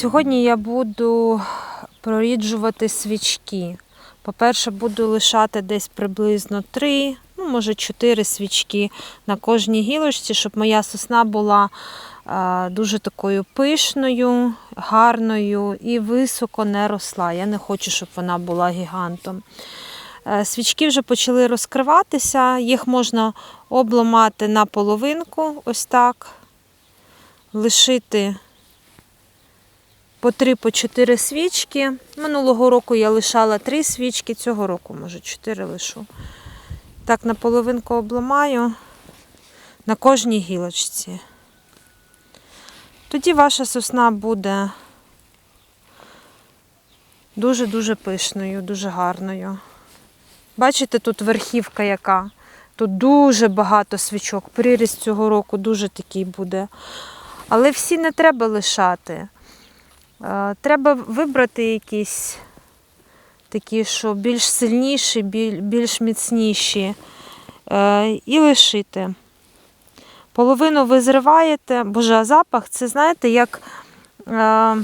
Сьогодні я буду проріджувати свічки. По-перше, буду лишати десь приблизно 3, ну, може 4 свічки на кожній гілочці, щоб моя сосна була е, дуже такою пишною, гарною і високо не росла. Я не хочу, щоб вона була гігантом. Е, Свічки вже почали розкриватися, їх можна обламати на половинку, ось так, лишити по 3 по 4 свічки. Минулого року я лишала 3 свічки, цього року, може, 4 лишу. Так, на половинку обламаю на кожній гілочці. Тоді ваша сосна буде дуже-дуже пишною, дуже гарною. Бачите, тут верхівка яка. Тут дуже багато свічок. Приріст цього року дуже такий буде. Але всі не треба лишати. Треба вибрати якісь такі, що більш сильніші, більш міцніші. е, І лишити. Половину ви зриваєте, боже, а запах це, знаєте, як е,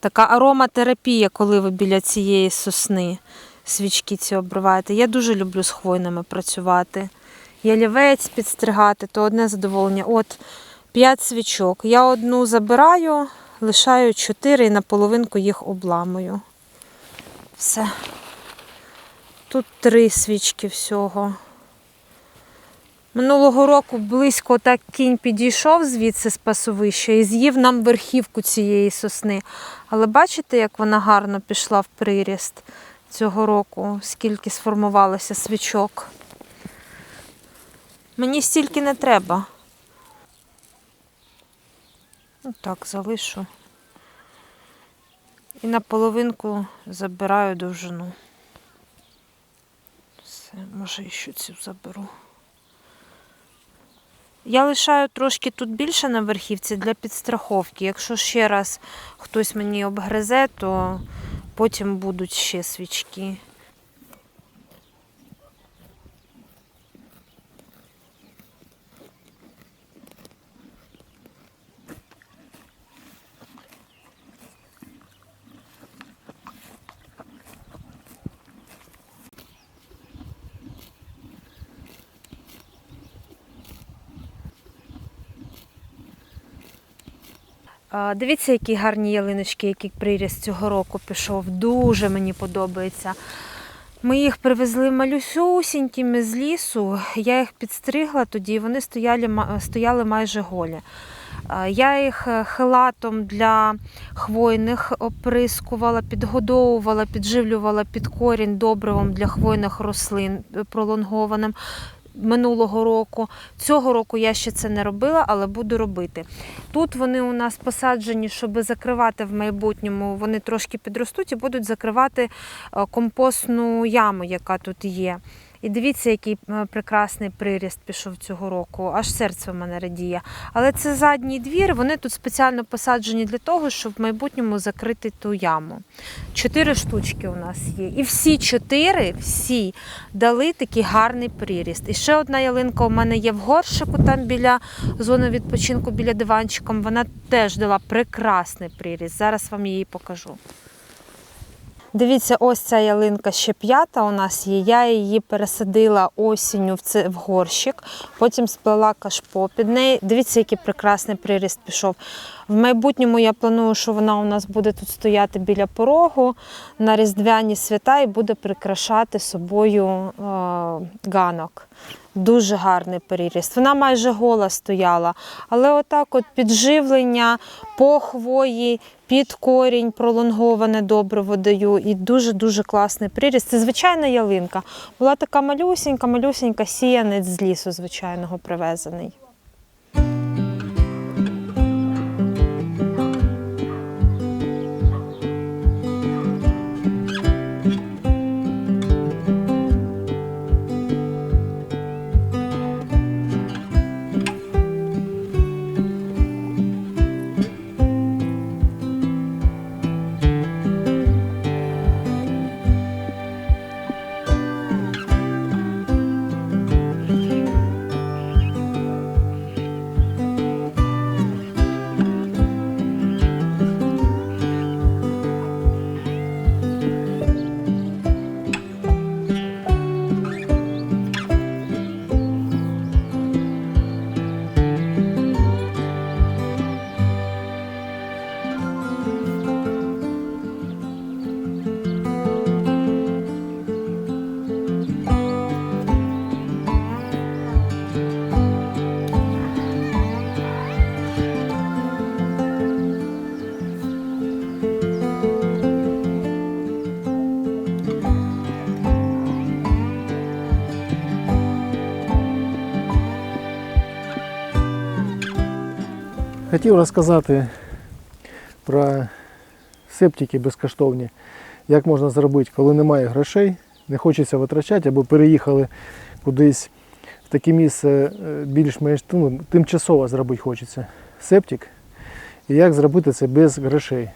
така ароматерапія, коли ви біля цієї сосни свічки ці обриваєте. Я дуже люблю з хвойними працювати. Ялівець підстригати, то одне задоволення. От 5 свічок. Я одну забираю, лишаю 4 і на половинку їх обламую. Все. Тут три свічки всього. Минулого року близько так кінь підійшов звідси з пасовища і з'їв нам верхівку цієї сосни. Але бачите, як вона гарно пішла в приріст цього року, скільки сформувалося свічок. Мені стільки не треба. Так, залишу. І на половинку забираю довжину. Все, може, ще цю заберу. Я лишаю трошки тут більше на верхівці для підстраховки. Якщо ще раз хтось мені обгризе, то потім будуть ще свічки. Дивіться, які гарні ялиночки, який приріст цього року пішов. Дуже мені подобається. Ми їх привезли малюсюсінькими з лісу. Я їх підстригла тоді, і вони стояли, стояли майже голі. Я їх е, хелатом для хвойних оприскувала, підгодовувала, підживлювала під корінь добривом для хвойних рослин е, пролонгованим минулого року. Цього року я ще це не робила, але буду робити. Тут вони у нас посаджені, щоб закривати в майбутньому. Вони трошки підростуть і будуть закривати е, компостну яму, яка тут є. І дивіться, який е, прекрасний приріст пішов цього року. Аж серце в мене радіє. Але це задній двір. Вони тут спеціально посаджені для того, щоб в майбутньому закрити ту яму. Чотири штучки у нас є. І всі чотири, всі дали такий гарний приріст. І ще одна ялинка у мене є в горшику, там біля зони відпочинку, біля диванчиком. Вона теж дала прекрасний приріст. Зараз вам її покажу. Дивіться, ось ця ялинка ще п'ята у нас є. Я її пересадила осінню в, це, в горщик, потім сплела кашпо під неї. Дивіться, який прекрасний приріст пішов. В майбутньому я планую, що вона у нас буде тут стояти біля порогу на різдвяні свята і буде прикрашати собою е, ганок. Дуже гарний переріст. Вона майже гола стояла, але отак от підживлення по хвої, під корінь пролонговане добриво даю і дуже-дуже класний приріст. Це звичайна ялинка. Була така малюсінька, малюсінька сіянець з лісу звичайного привезений. Хотів розказати про септики безкоштовні, як можна зробити, коли немає грошей, не хочеться витрачати, або переїхали кудись в таке місце е, більш-менш ну, тимчасово зробити хочеться. Септик. І як зробити це без грошей.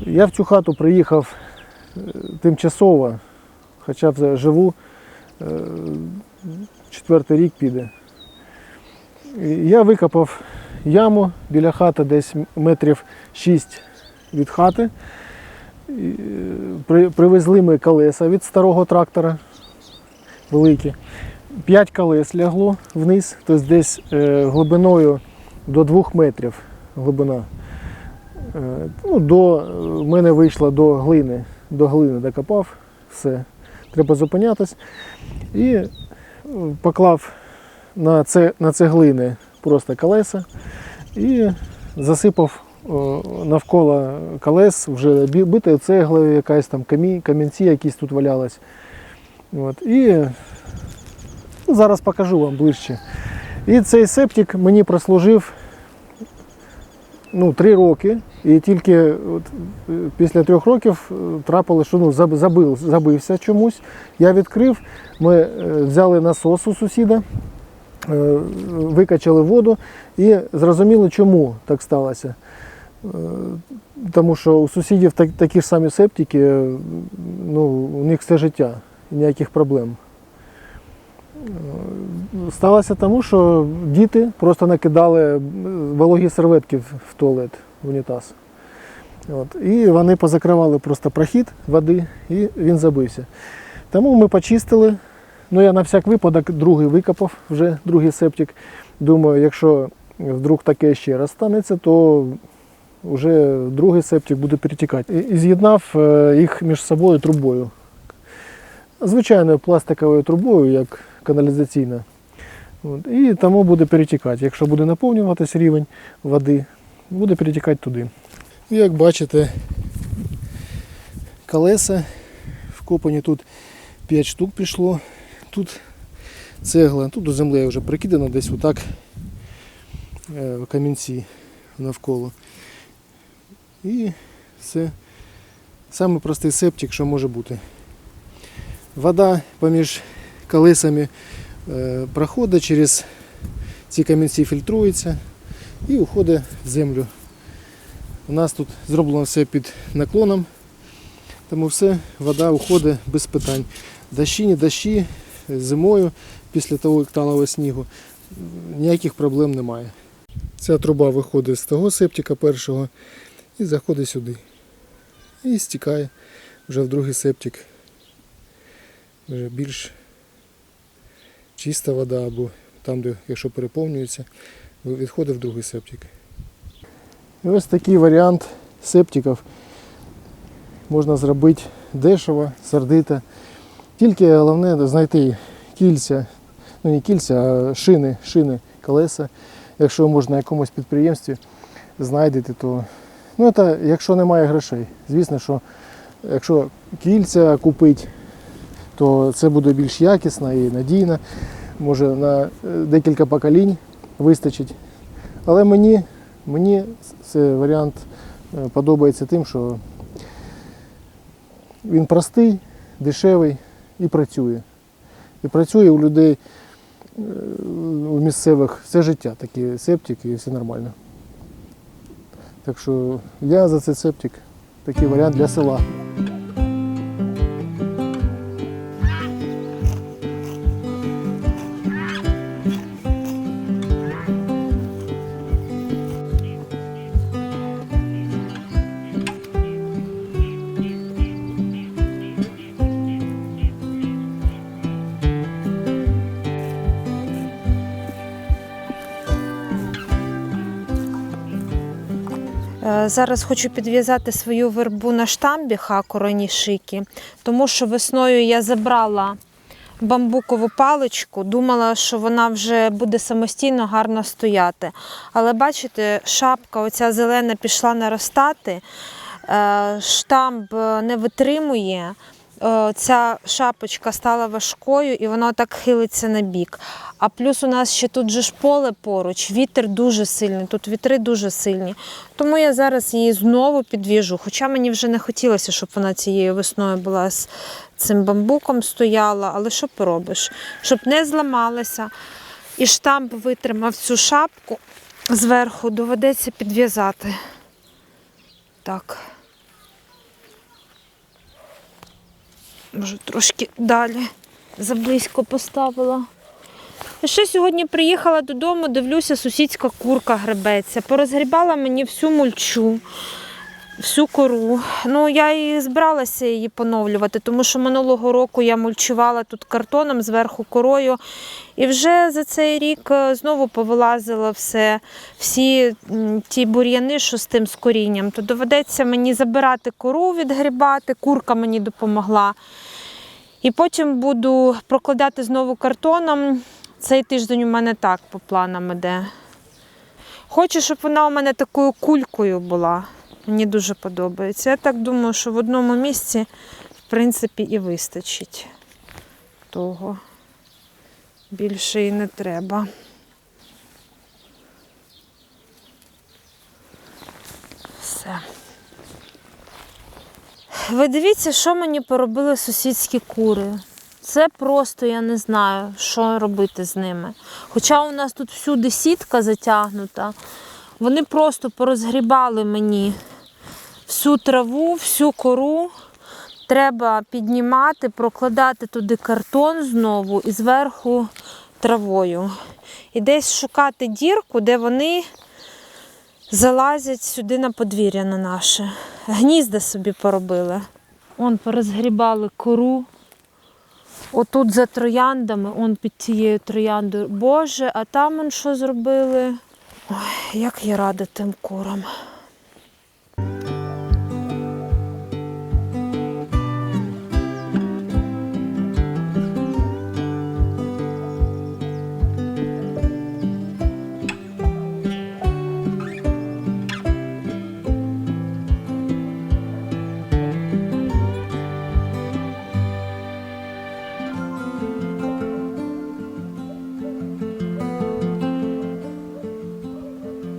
Я в цю хату приїхав е, тимчасово, хоча б живу е, четвертий рік піде. Я викопав яму біля хати, десь метрів 6 від хати. Е, при- Привезли ми колеса від старого трактора великі. П'ять колес лягло вниз, тобто десь е, глибиною до 2 метрів глибина. Е, Ну, до, в мене вийшло до глини, до глини докопав, все. Треба зупинятись. І поклав на, це, на цеглини просто колеса і засипав навколо колес вже битою цеглою, якась там камінь, камінці якісь тут валялись. От. І зараз покажу вам ближче. І цей септик мені прослужив ну, три роки. І тільки от, е, після трьох років е, що ну, забив, забився чомусь. Я відкрив, ми е, взяли насос у сусіда, викачали воду і зрозуміли, чому так сталося. Тому що у сусідів так, такі ж самі септики, ну, у них все життя, ніяких проблем. Е, Сталося тому, що діти просто накидали вологі серветки в туалет, в унітаз. От. І вони позакривали просто прохід води, і він забився. Тому ми почистили. Ну, я на всяк випадок другий викопав, вже другий септик. Думаю, якщо вдруг таке ще раз станеться, то вже другий септик буде перетікати. І, і з'єднав е, їх між собою трубою. Звичайною пластиковою трубою, як каналізаційна. От. І тому буде перетікати. Якщо буде наповнюватись рівень води, буде перетікати туди. Як бачите, колеса вкопані тут 5 штук пішло. Тут цегла, тут до землі вже прикидано десь отак е, камінці навколо. І це саме простий септик, що може бути. Вода поміж колесами е, проходить через ці камінці фільтрується і уходить в землю. У нас тут зроблено все під наклоном, тому все, вода уходить без питань. Дощі, не дощі, зимою, після того, як талого снігу, ніяких проблем немає. Ця труба виходить з того септика першого і заходить сюди. І стікає вже в другий септик. Вже більш чиста вода, або там, де якщо переповнюється, відходить в другий септик. І ось такий варіант септиків можна зробити дешево, сердито. Тільки головне знайти кільця, ну не кільця, а шини, шини, колеса. Якщо можна на якомусь підприємстві знайдете, то ну, це, якщо немає грошей. Звісно, що якщо кільця купити, то це буде більш якісно і надійно. Може на е, декілька поколінь вистачить. Але мені, мені цей варіант е, подобається тим, що він простий, дешевий і працює. І працює у людей е, у місцевих все життя, такі септики і все нормально. Так що я за цей септик, такий варіант для села. Зараз хочу підв'язати свою вербу на штамбі хакуроні шики, тому що весною я забрала бамбукову паличку, думала, що вона вже буде самостійно гарно стояти. Але бачите, шапка оця зелена пішла наростати, е, штамб не витримує. Е, ця шапочка стала важкою і вона так хилиться на бік. А плюс у нас ще тут же ж поле поруч, вітер дуже сильний, тут вітри дуже сильні. Тому я зараз її знову підв'яжу. Хоча мені вже не хотілося, щоб вона цією весною була з цим бамбуком стояла, але що поробиш? Щоб не зламалася і штамп витримав цю шапку зверху, доведеться підв'язати. Так. Може, трошки далі заблизько поставила. Ще сьогодні приїхала додому, дивлюся, сусідська курка гребеться. Порозгрібала мені всю мульчу, всю кору. Ну, я і збиралася її поновлювати, тому що минулого року я мульчувала тут картоном зверху корою. І вже за цей рік е, знову повилазило все, всі ті бур'яни, що з тим з корінням. То доведеться мені забирати кору, відгрібати, курка мені допомогла. І потім буду прокладати знову картоном. Цей тиждень у мене так по планам іде. Хочу, щоб вона у мене такою кулькою була. Мені дуже подобається. Я так думаю, що в одному місці, в принципі, і вистачить того. Більше і не треба. Ви дивіться, що мені поробили сусідські кури. Це просто я не знаю, що робити з ними. Хоча у нас тут всюди сітка затягнута, вони просто порозгрібали мені всю траву, всю кору. Треба піднімати, прокладати туди картон знову і зверху травою. І десь шукати дірку, де вони залазять сюди на подвір'я на наше. Гнізда собі поробили. Он порозгрібали кору. Отут за трояндами, он під тією трояндою. Боже, а там он що зробили? Ой, як я рада тим курам.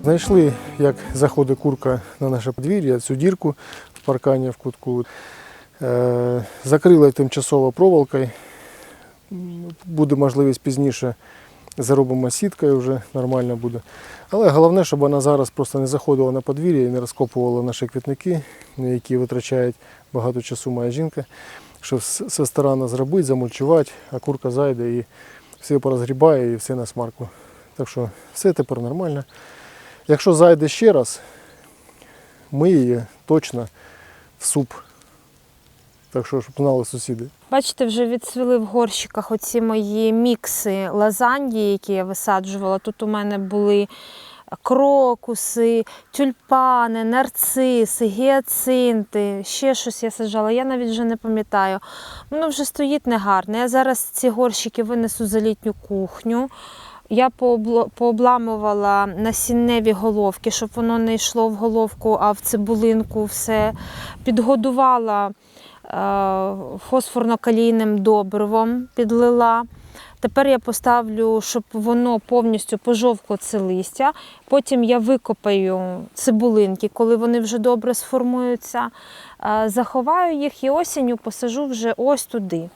Знайшли, як заходить курка на наше подвір'я, цю дірку в паркані в кутку. Е, Закрили тимчасово проволокою. Буде можливість пізніше заробимо сіткою, вже нормально буде. Але головне, щоб вона зараз просто не заходила на подвір'я і не розкопувала наші квітники, які витрачають багато часу моя жінка. Щоб все старанно зробити, замульчувати, а курка зайде і все порозгрібає і все на смарку. Так що все тепер нормально. Якщо зайде ще раз, ми її точно в суп. Так що, щоб знали сусіди. Бачите, вже відсвіли в горщиках оці мої мікси лазаньї, які я висаджувала. Тут у мене були крокуси, тюльпани, нарциси, гіацинти, ще щось я саджала. Я навіть вже не пам'ятаю. Воно вже стоїть негарне. Я зараз ці горщики винесу за літню кухню. Я пообламувала насінневі головки, щоб воно не йшло в головку, а в цибулинку все. Підгодувала е, фосфорно-калійним добривом, підлила. Тепер я поставлю, щоб воно повністю пожовкло це листя. Потім я викопаю цибулинки, коли вони вже добре сформуються. Е, Заховаю їх і осінню посажу вже ось туди.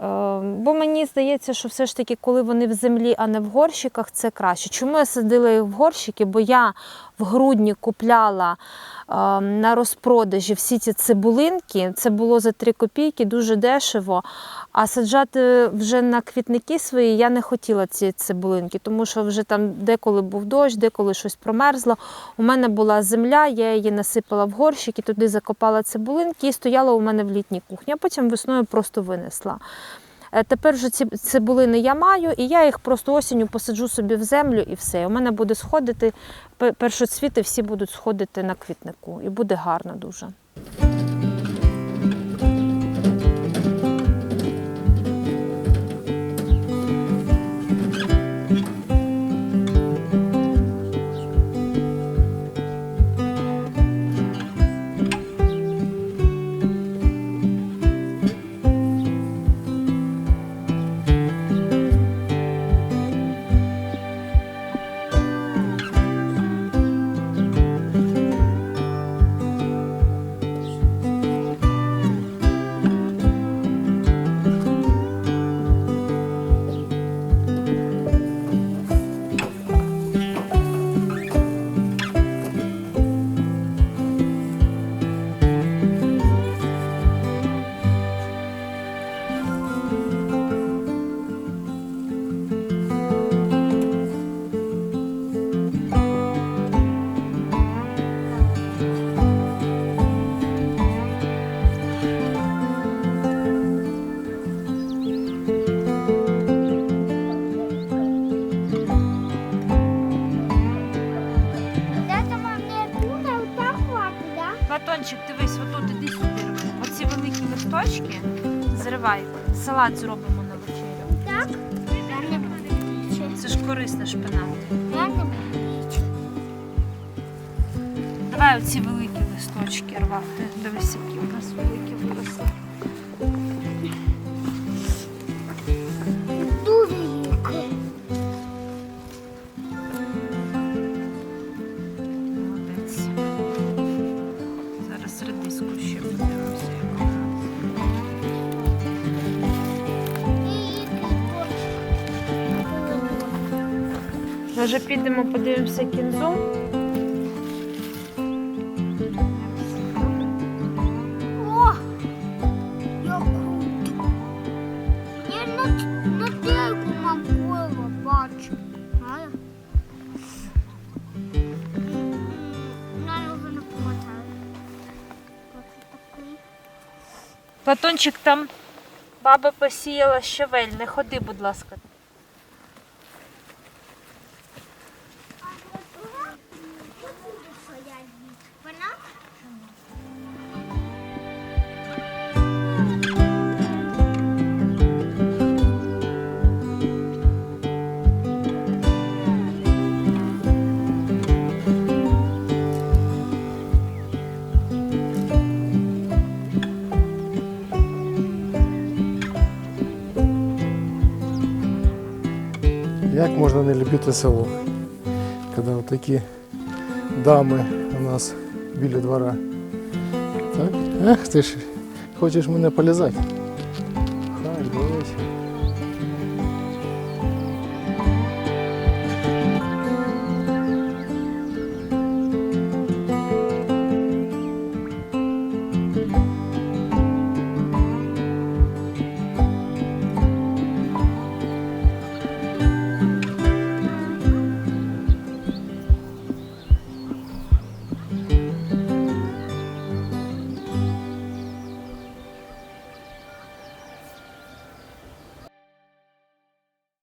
Е, Бо мені здається, що все ж таки, коли вони в землі, а не в горщиках, це краще. Чому я садила їх в горщики? Бо я в грудні купляла на розпродажі всі ці цибулинки. Це було за 3 копійки, дуже дешево. А саджати вже на квітники свої я не хотіла ці цибулинки, тому що вже там деколи був дощ, деколи щось промерзло. У мене була земля, я її насипала в горщики, туди закопала цибулинки і стояла у мене в літній кухні. А потім весною просто винесла. Е, Тепер вже ці цибулини я маю, і я їх просто осінню посаджу собі в землю і все. У мене буде сходити першоцвіти, всі будуть сходити на квітнику, і буде гарно дуже. Антончик, дивись, отут іди сюди рви. Оці великі листочки зривай. Салат зробимо на вечерю. Так? Це ж корисна шпинат. Давай оці великі листочки рвати. Дивись, які у нас великі виросли. Квіточки. Може підемо подивимося кінзу? О! Круто. Я на, на бачу. Вже не пам'ятаю. Платончик там баба посіяла щавель. Не ходи, будь ласка. Не любити село, коли такі дами у нас біля двора. Так? Ах, ти ж хочеш мене полізати?